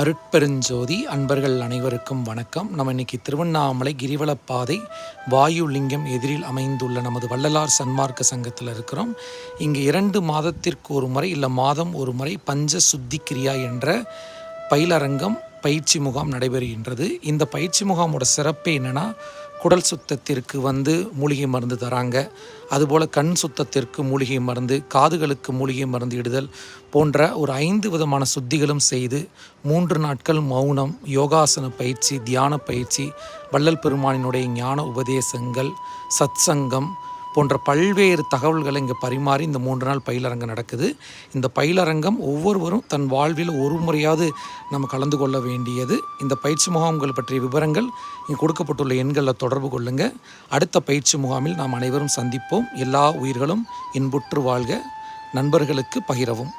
அருட்பெருஞ்சோதி அன்பர்கள் அனைவருக்கும் வணக்கம். நம்ம இன்னைக்கு திருவண்ணாமலை கிரிவலப்பாதை வாயுலிங்கம் எதிரில் அமைந்துள்ள நமது வள்ளலார் சன்மார்க்க சங்கத்தில் இருக்கிறோம். இங்கே இரண்டு மாதத்திற்கு ஒரு முறை இல்லை மாதம் ஒரு முறை பஞ்ச சுத்தி கிரியா என்ற பயிலரங்கம் பயிற்சி முகாம் நடைபெறுகின்றது. இந்த பயிற்சி முகாமோட சிறப்பு என்னென்னா குடல் சுத்தத்திற்கு வந்து மூலிகை மருந்து தராங்க. அதுபோல் கண் சுத்தத்திற்கு மூலிகை மருந்து காதுகளுக்கு மூலிகை மருந்து இடுதல் போன்ற ஒரு ஐந்து விதமான சுத்திகளும் செய்து மூன்று நாட்கள் மௌனம் யோகாசன பயிற்சி தியான பயிற்சி வள்ளல் பெருமானினுடைய ஞான உபதேசங்கள் சத்சங்கம் போன்ற பல்வேறு தகவல்களை இங்கே பரிமாறி இந்த மூன்று நாள் பயிலரங்கம் நடக்குது. இந்த பயிலரங்கம் ஒவ்வொருவரும் தன் வாழ்வில் ஒரு முறையாவது நம்ம கலந்து கொள்ள வேண்டியது. இந்த பயிற்சி முகாம்கள் பற்றிய விவரங்கள் இங்கே கொடுக்கப்பட்டுள்ள எண்களில் தொடர்பு கொள்ளுங்கள் அடுத்த பயிற்சி முகாமில் நாம் அனைவரும் சந்திப்போம். எல்லா உயிர்களும் இன்புற்று வாழ்க. நண்பர்களுக்கு பகிரவும்.